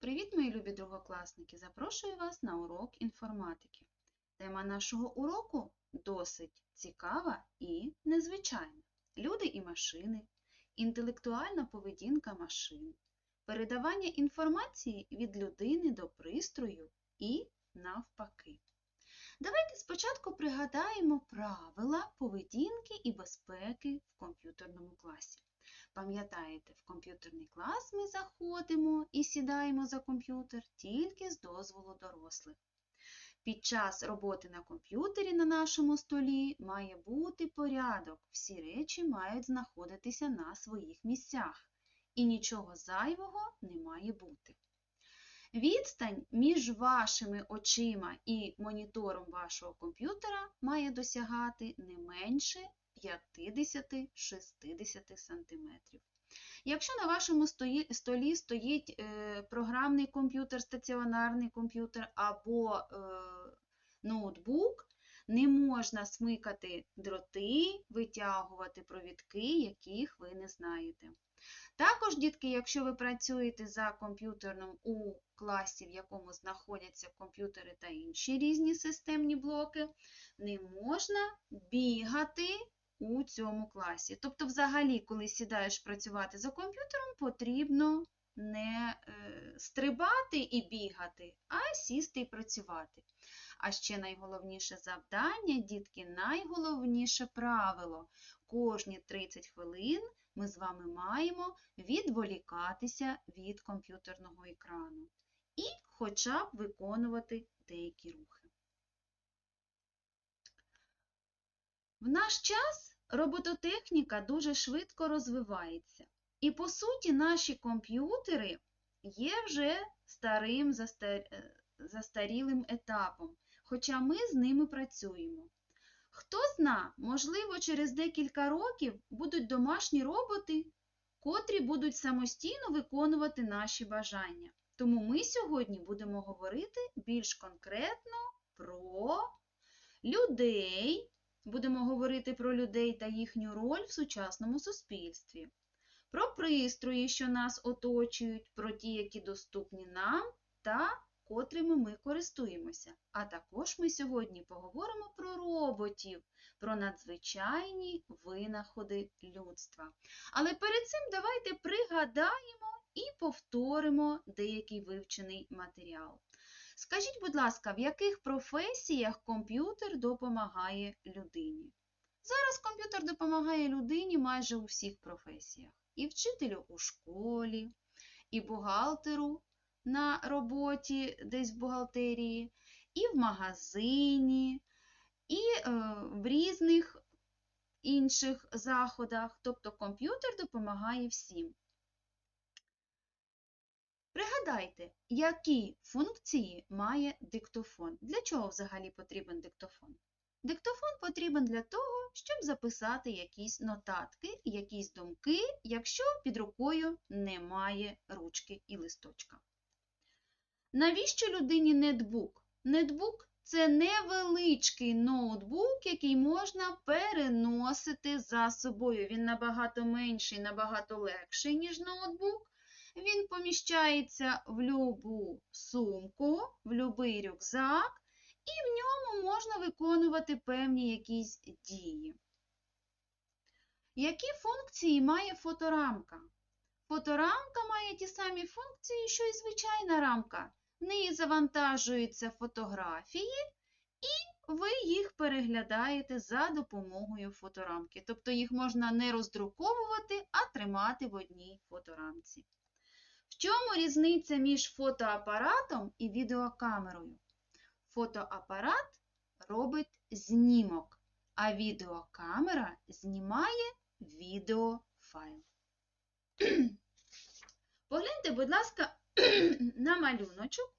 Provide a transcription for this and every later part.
Привіт, мої любі другокласники! Запрошую вас на урок інформатики. Тема нашого уроку досить цікава і незвичайна. Люди і машини, інтелектуальна поведінка машин, передавання інформації від людини до пристрою і навпаки. Давайте спочатку пригадаємо правила поведінки і безпеки в комп'ютерному класі. Пам'ятаєте, в комп'ютерний клас ми заходимо і сідаємо за комп'ютер тільки з дозволу дорослих. Під час роботи на комп'ютері на нашому столі має бути порядок. Всі речі мають знаходитися на своїх місцях. І нічого зайвого не має бути. Відстань між вашими очима і монітором вашого комп'ютера має досягати не менше 50-60 см. Якщо на вашому столі стоїть е, програмний комп'ютер, стаціонарний комп'ютер або е, ноутбук, не можна смикати дроти, витягувати провідки, яких ви не знаєте. Також, дітки, якщо ви працюєте за комп'ютером у класі, в якому знаходяться комп'ютери та інші різні системні блоки, не можна бігати у цьому класі. Тобто, взагалі, коли сідаєш працювати за комп'ютером, потрібно не е, стрибати і бігати, а сісти і працювати. А ще найголовніше завдання, дітки, найголовніше правило. Кожні 30 хвилин ми з вами маємо відволікатися від комп'ютерного екрану і хоча б виконувати деякі рухи. В наш час робототехніка дуже швидко розвивається. І, по суті, наші комп'ютери є вже старим застарілим етапом, хоча ми з ними працюємо. Хто зна, можливо, через декілька років будуть домашні роботи, котрі будуть самостійно виконувати наші бажання. Тому ми сьогодні будемо говорити більш конкретно про людей, будемо говорити про людей та їхню роль в сучасному суспільстві, про пристрої, що нас оточують, про ті, які доступні нам та котрими ми користуємося. А також ми сьогодні поговоримо про роботів, про надзвичайні винаходи людства. Але перед цим давайте пригадаємо і повторимо деякий вивчений матеріал. Скажіть, будь ласка, в яких професіях комп'ютер допомагає людині? Зараз комп'ютер допомагає людині майже у всіх професіях. І вчителю у школі, і бухгалтеру на роботі десь в бухгалтерії, і в магазині, і е, в різних інших заходах. Тобто комп'ютер допомагає всім. Пригадайте, які функції має диктофон. Для чого взагалі потрібен диктофон? Диктофон потрібен для того, щоб записати якісь нотатки, якісь думки, якщо під рукою немає ручки і листочка. Навіщо людині нетбук? Нетбук це невеличкий ноутбук, який можна переносити за собою. Він набагато менший, набагато легший, ніж ноутбук. Він поміщається в любу сумку, в будь-який рюкзак, і в ньому можна виконувати певні якісь дії. Які функції має фоторамка? Фоторамка має ті самі функції, що і звичайна рамка. В неї завантажуються фотографії, і ви їх переглядаєте за допомогою фоторамки. Тобто їх можна не роздруковувати, а тримати в одній фоторамці. Чому різниця між фотоапаратом і відеокамерою? Фотоапарат робить знімок, а відеокамера знімає відеофайл. Погляньте, будь ласка, на малюночок.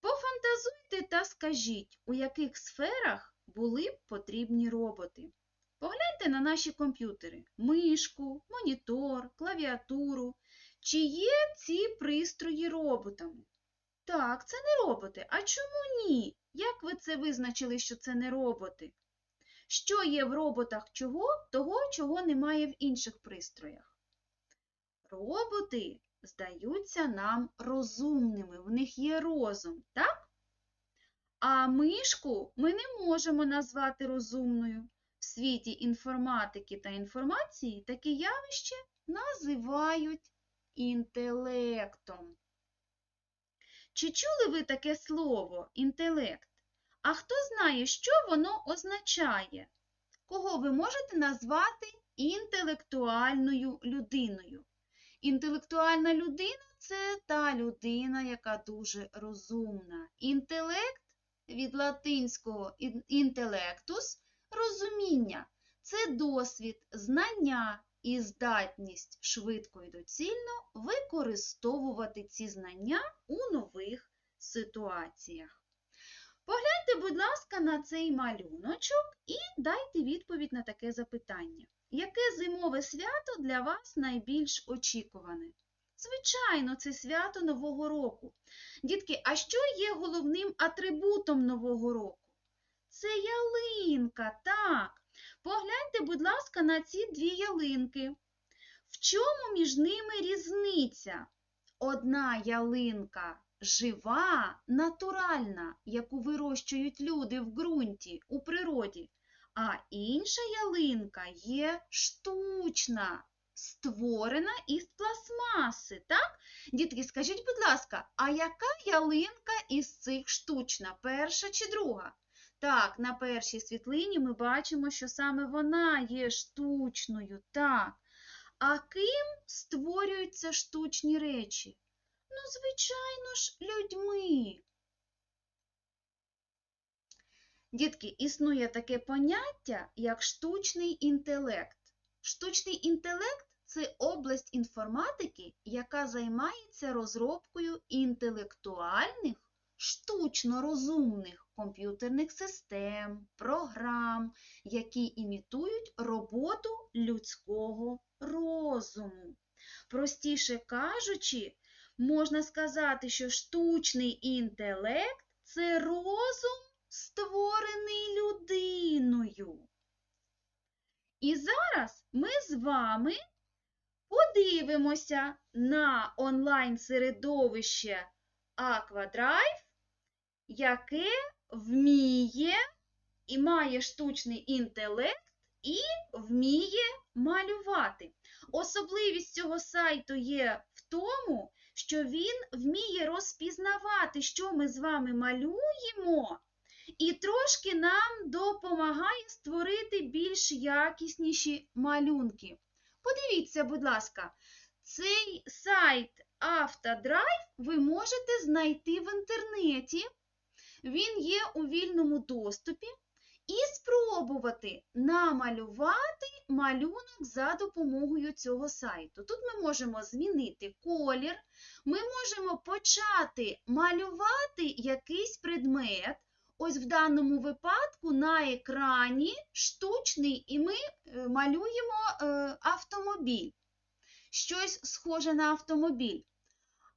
Пофантазуйте та скажіть, у яких сферах були б потрібні роботи. Погляньте на наші комп'ютери: мишку, монітор, клавіатуру. Чи є ці пристрої роботами? Так, це не роботи. А чому ні? Як ви це визначили, що це не роботи? Що є в роботах чого? Того, чого немає в інших пристроях? Роботи здаються нам розумними, в них є розум, так? А мишку ми не можемо назвати розумною. В світі інформатики та інформації таке явище називають інтелектом. Чи чули ви таке слово інтелект? А хто знає, що воно означає? Кого ви можете назвати інтелектуальною людиною? Інтелектуальна людина це та людина, яка дуже розумна. Інтелект від латинського інтелектус розуміння це досвід, знання і здатність швидко і доцільно використовувати ці знання у нових ситуаціях. Погляньте, будь ласка, на цей малюночок і дайте відповідь на таке запитання. Яке зимове свято для вас найбільш очікуване? Звичайно, це свято Нового року. Дітки, а що є головним атрибутом Нового року? Це ялинка, так. Погляньте, будь ласка, на ці дві ялинки. В чому між ними різниця? Одна ялинка жива, натуральна, яку вирощують люди в ґрунті, у природі, а інша ялинка є штучна, створена із пластмаси. Так? Дітки, скажіть, будь ласка, а яка ялинка із цих штучна? Перша чи друга? Так, на першій світлині ми бачимо, що саме вона є штучною. Так. А ким створюються штучні речі? Ну, звичайно ж, людьми. Дітки, існує таке поняття, як штучний інтелект. Штучний інтелект це область інформатики, яка займається розробкою інтелектуальних, штучно розумних комп'ютерних систем, програм, які імітують роботу людського розуму. Простіше кажучи, можна сказати, що штучний інтелект це розум, створений людиною. І зараз ми з вами подивимося на онлайн-середовище Aquadrive, яке вміє і має штучний інтелект і вміє малювати. Особливість цього сайту є в тому, що він вміє розпізнавати, що ми з вами малюємо, і трошки нам допомагає створити більш якісніші малюнки. Подивіться, будь ласка, цей сайт Автодрайв ви можете знайти в інтернеті. Він є у вільному доступі. І спробувати намалювати малюнок за допомогою цього сайту. Тут ми можемо змінити колір, ми можемо почати малювати якийсь предмет. Ось в даному випадку на екрані штучний, і ми е, малюємо е, автомобіль. Щось схоже на автомобіль.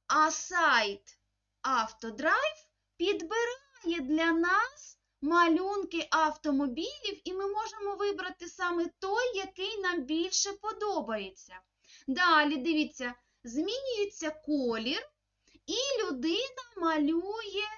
А сайт Автодрайв підбирає для нас малюнки автомобілів, і ми можемо вибрати саме той, який нам більше подобається. Далі, дивіться, змінюється колір, і людина малює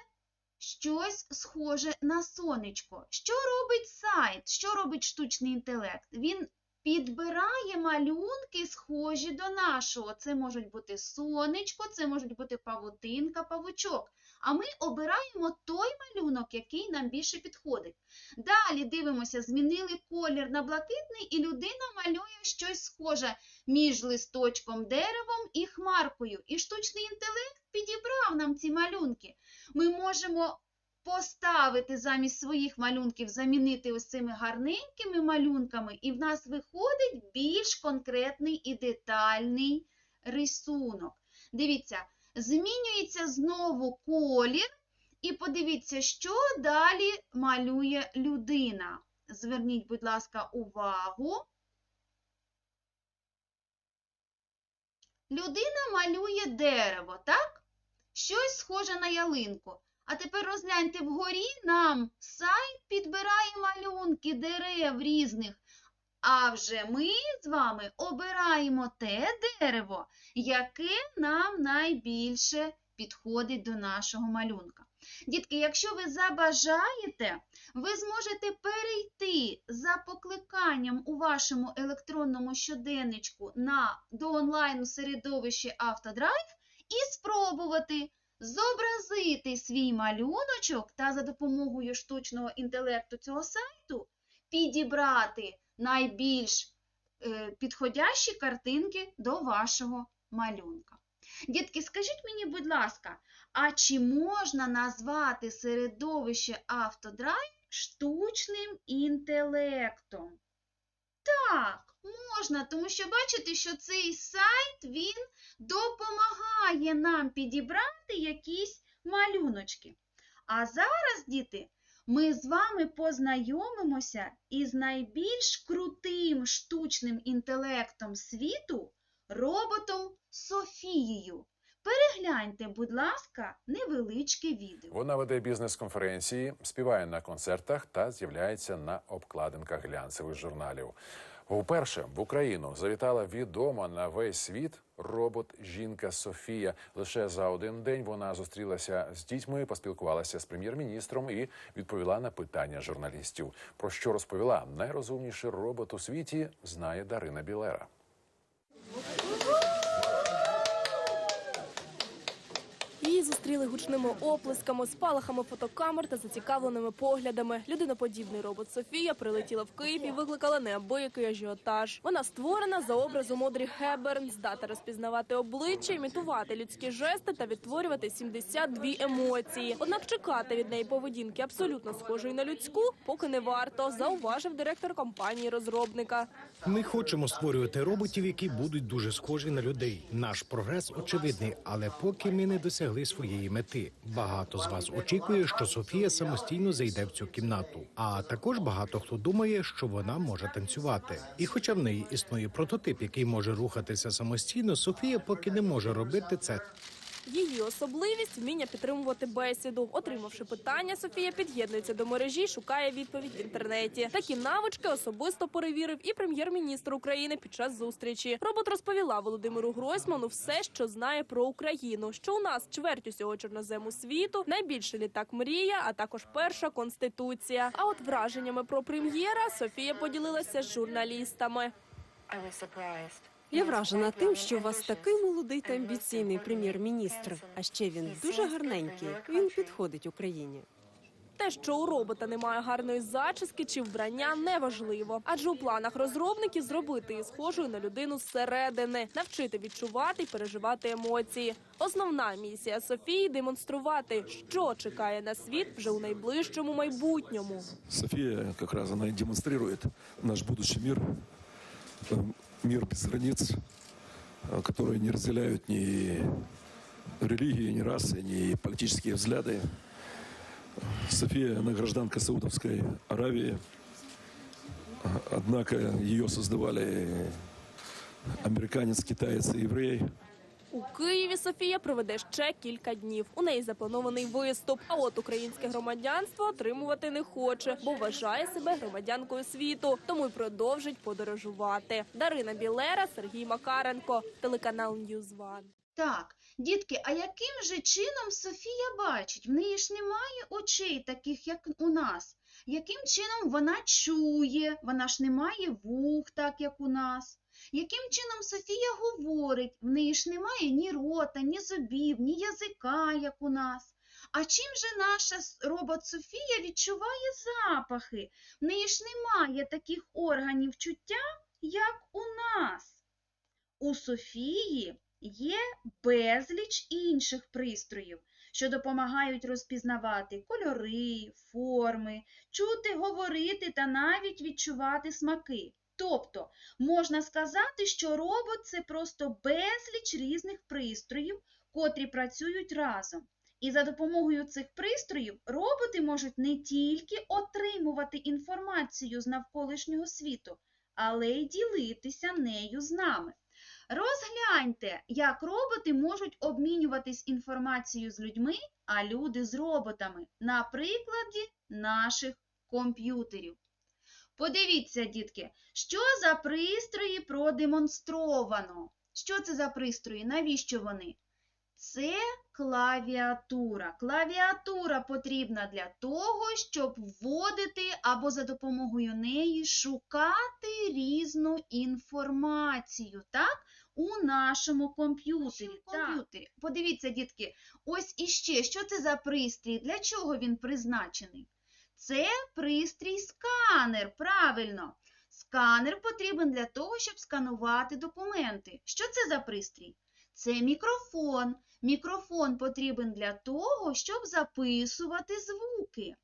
щось схоже на сонечко. Що робить сайт? Що робить штучний інтелект? Він підбирає малюнки, схожі до нашого. Це можуть бути сонечко, це можуть бути павутинка, павучок. А ми обираємо той малюнок, який нам більше підходить. Далі дивимося, змінили колір на блакитний, і людина малює щось схоже між листочком, деревом і хмаркою. І штучний інтелект підібрав нам ці малюнки. Ми можемо поставити замість своїх малюнків, замінити ось цими гарненькими малюнками, і в нас виходить більш конкретний і детальний рисунок. Дивіться, змінюється знову колір, і подивіться, що далі малює людина. Зверніть, будь ласка, увагу. Людина малює дерево, так? Щось схоже на ялинку. А тепер розгляньте вгорі нам сайт підбирає малюнки дерев різних. А вже ми з вами обираємо те дерево, яке нам найбільше підходить до нашого малюнка. Дітки, якщо ви забажаєте, ви зможете перейти за покликанням у вашому електронному щоденничку на, до онлайну середовище Автодрайв і спробувати зобразити свій малюночок та за допомогою штучного інтелекту цього сайту підібрати найбільш е, підходящі картинки до вашого малюнка. Дітки, скажіть мені, будь ласка, а чи можна назвати середовище Автодрайв штучним інтелектом? Так, можна, тому що бачите, що цей сайт він допомагає нам підібрати якісь малюночки. А зараз, діти, ми з вами познайомимося із найбільш крутим штучним інтелектом світу роботом Софією. Перегляньте, будь ласка, невеличке відео. Вона веде бізнес-конференції, співає на концертах та з'являється на обкладинках глянцевих журналів. Вперше в Україну завітала відома на весь світ робот-жінка Софія. Лише за один день вона зустрілася з дітьми, поспілкувалася з прем'єр-міністром і відповіла на питання журналістів. Про що розповіла найрозумніший робот у світі, знає Дарина Білера. Її зустріли гучними оплесками, спалахами фотокамер та зацікавленими поглядами. Людиноподібний робот Софія прилетіла в Київ і викликала неабиякий ажіотаж. Вона створена за образом Одрі Хеберн, здата розпізнавати обличчя, імітувати людські жести та відтворювати 72 емоції. Однак чекати від неї поведінки абсолютно схожої на людську, поки не варто, зауважив директор компанії розробника. Ми хочемо створювати роботів, які будуть дуже схожі на людей. Наш прогрес очевидний, але поки ми не досягли своєї мети. Багато з вас очікує, що Софія самостійно зайде в цю кімнату. А також багато хто думає, що вона може танцювати. І хоча в неї існує прототип, який може рухатися самостійно, Софія поки не може робити це. Її особливість вміння підтримувати бесіду. Отримавши питання, Софія під'єднується до мережі, шукає відповідь в інтернеті. Такі навички особисто перевірив і прем'єр-міністр України під час зустрічі. Робот розповіла Володимиру Гройсману все, що знає про Україну. Що у нас чверть усього чорнозему світу, найбільший літак мрія, а також перша конституція. А от враженнями про прем'єра Софія поділилася з журналістами. Я вражена тим, що у вас такий молодий та амбіційний прем'єр-міністр. А ще він дуже гарненький. Він підходить Україні. Те, що у робота немає гарної зачіски чи вбрання, неважливо, адже у планах розробників зробити її схожою на людину зсередини, навчити відчувати і переживати емоції. Основна місія Софії демонструвати, що чекає на світ вже у найближчому майбутньому. София как раз она и наш будущий мир, мир без границ, э, который не разделяют ни религии, ни расы, ни политические взгляды. София, она гражданка Саудовской Аравии, А- однако ее создавали американец, китаец и еврей. у Києві Софія проведе ще кілька днів. У неї запланований виступ. А от українське громадянство отримувати не хоче, бо вважає себе громадянкою світу, тому й продовжить подорожувати. Дарина Білера, Сергій Макаренко, телеканал Ньюзван. Так, дітки, а яким же чином Софія бачить? В неї ж немає очей, таких як у нас. Яким чином вона чує? Вона ж не має вух, так як у нас. Яким чином Софія говорить? В неї ж немає ні рота, ні зубів, ні язика, як у нас. А чим же наша робот Софія відчуває запахи? В неї ж немає таких органів чуття, як у нас. У Софії є безліч інших пристроїв, що допомагають розпізнавати кольори, форми, чути, говорити та навіть відчувати смаки. Тобто, можна сказати, що робот це просто безліч різних пристроїв, котрі працюють разом. І за допомогою цих пристроїв роботи можуть не тільки отримувати інформацію з навколишнього світу, але й ділитися нею з нами. Розгляньте, як роботи можуть обмінюватись інформацією з людьми, а люди з роботами на прикладі наших комп'ютерів. Подивіться, дітки, що за пристрої продемонстровано? Що це за пристрої? Навіщо вони? Це клавіатура. Клавіатура потрібна для того, щоб вводити або за допомогою неї шукати різну інформацію, так? У нашому комп'ютері. комп'ютері. Подивіться, дітки, ось іще, що це за пристрій? Для чого він призначений? Це пристрій сканер, правильно. Сканер потрібен для того, щоб сканувати документи. Що це за пристрій? Це мікрофон. Мікрофон потрібен для того, щоб записувати звуки.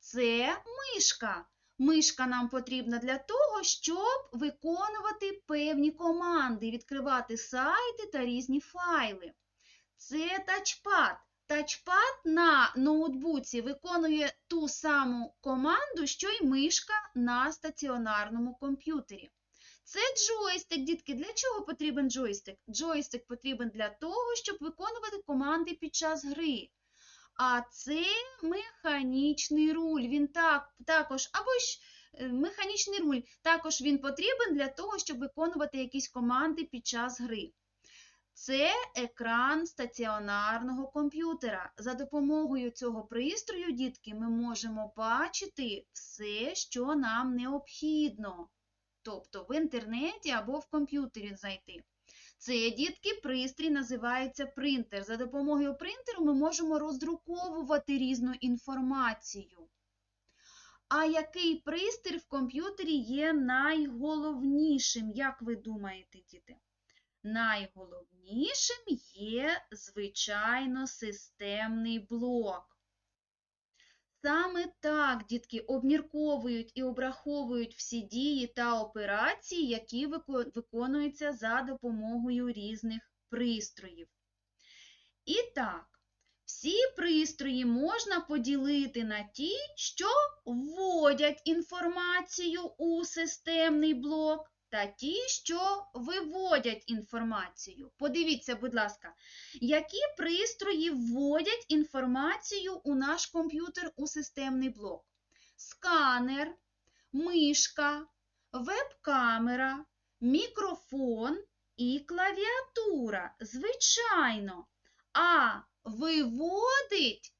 Це мишка. Мишка нам потрібна для того, щоб виконувати певні команди, відкривати сайти та різні файли. Це тачпад. Тачпад на ноутбуці виконує ту саму команду, що й мишка на стаціонарному комп'ютері. Це джойстик, дітки. Для чого потрібен джойстик? Джойстик потрібен для того, щоб виконувати команди під час гри. А це механічний руль. Він так, також, або ж е, механічний руль, також він потрібен для того, щоб виконувати якісь команди під час гри. Це екран стаціонарного комп'ютера. За допомогою цього пристрою, дітки, ми можемо бачити все, що нам необхідно. Тобто в інтернеті або в комп'ютері знайти. Це, дітки, пристрій називається принтер. За допомогою принтеру ми можемо роздруковувати різну інформацію. А який пристрій в комп'ютері є найголовнішим, як ви думаєте, діти? Найголовнішим є, звичайно, системний блок. Саме так дітки обмірковують і обраховують всі дії та операції, які виконуються за допомогою різних пристроїв. І так, всі пристрої можна поділити на ті, що вводять інформацію у системний блок, та ті, що виводять інформацію. Подивіться, будь ласка, які пристрої вводять інформацію у наш комп'ютер у системний блок? Сканер, мишка, веб-камера, мікрофон і клавіатура. Звичайно. А виводить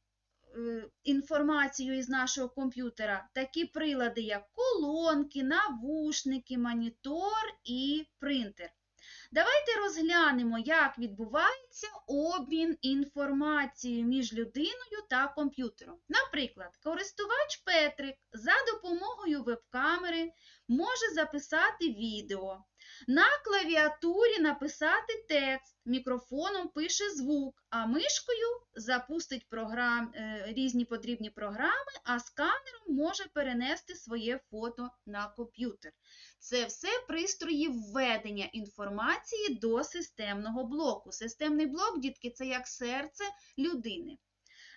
інформацію із нашого комп'ютера такі прилади, як колонки, навушники, монітор і принтер. Давайте розглянемо, як відбувається обмін інформацією між людиною та комп'ютером. Наприклад, користувач Петрик за допомогою веб-камери може записати відео, на клавіатурі написати текст, мікрофоном пише звук, а мишкою запустить програм, е, різні потрібні програми, а сканером може перенести своє фото на комп'ютер. Це все пристрої введення інформації до системного блоку. Системний блок, дітки, це як серце людини.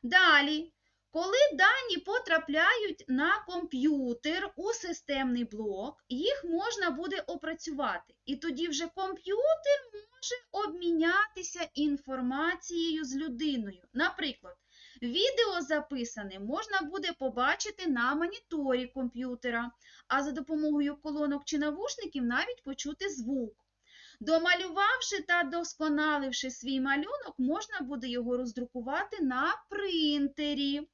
Далі, коли дані потрапляють на комп'ютер у системний блок, їх можна буде опрацювати. І тоді вже комп'ютер може обмінятися інформацією з людиною. Наприклад, відео записане можна буде побачити на моніторі комп'ютера, а за допомогою колонок чи навушників навіть почути звук. Домалювавши та досконаливши свій малюнок, можна буде його роздрукувати на принтері.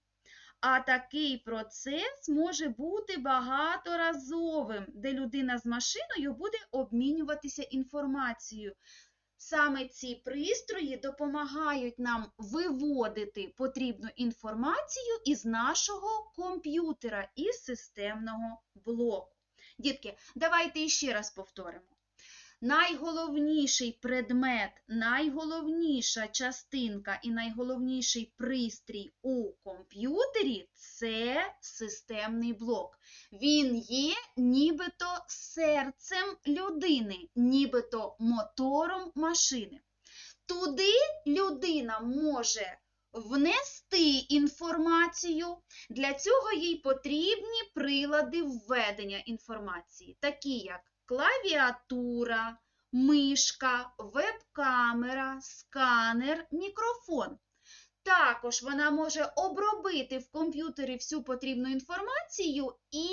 А такий процес може бути багаторазовим, де людина з машиною буде обмінюватися інформацією. Саме ці пристрої допомагають нам виводити потрібну інформацію із нашого комп'ютера, із системного блоку. Дітки, давайте іще раз повторимо. Найголовніший предмет, найголовніша частинка і найголовніший пристрій у комп'ютері це системний блок. Він є нібито серцем людини, нібито мотором машини. Туди людина може внести інформацію. Для цього їй потрібні прилади введення інформації, такі як клавіатура, мишка, веб-камера, сканер, мікрофон. також вона може обробити в комп'ютері всю потрібну інформацію і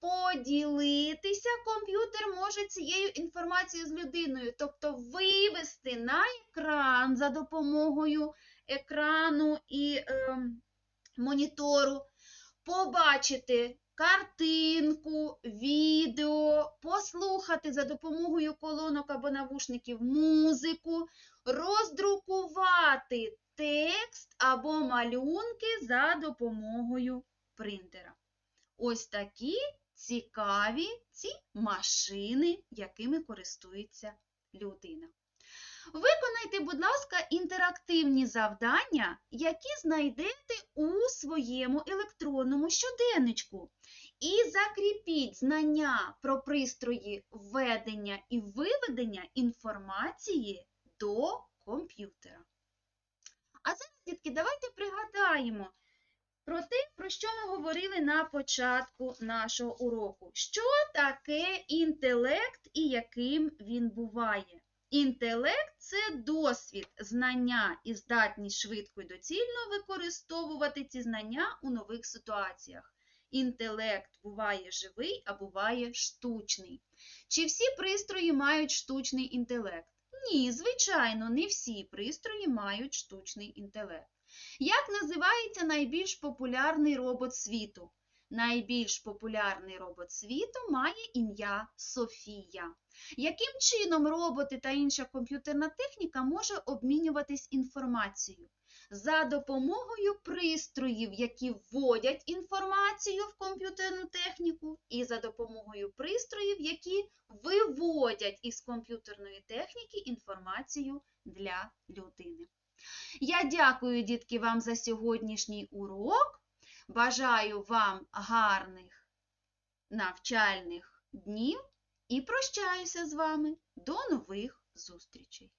поділитися. Комп'ютер може цією інформацією з людиною, тобто вивести на екран за допомогою екрану і ем, монітору, побачити картинку, відео, послухати за допомогою колонок або навушників музику, роздрукувати текст або малюнки за допомогою принтера. Ось такі цікаві ці машини, якими користується людина. Виконайте, будь ласка, інтерактивні завдання, які знайдете у своєму електронному щоденничку. І закріпіть знання про пристрої введення і виведення інформації до комп'ютера. А зараз, дітки, давайте пригадаємо про те, про що ми говорили на початку нашого уроку. Що таке інтелект і яким він буває? Інтелект це досвід, знання і здатність швидко і доцільно використовувати ці знання у нових ситуаціях. Інтелект буває живий, а буває штучний. Чи всі пристрої мають штучний інтелект? Ні, звичайно, не всі пристрої мають штучний інтелект. Як називається найбільш популярний робот світу? Найбільш популярний робот світу має ім'я Софія. Яким чином роботи та інша комп'ютерна техніка може обмінюватись інформацією? За допомогою пристроїв, які вводять інформацію в комп'ютерну техніку, і за допомогою пристроїв, які виводять із комп'ютерної техніки інформацію для людини. Я дякую, дітки, вам за сьогоднішній урок. Бажаю вам гарних навчальних днів і прощаюся з вами. До нових зустрічей!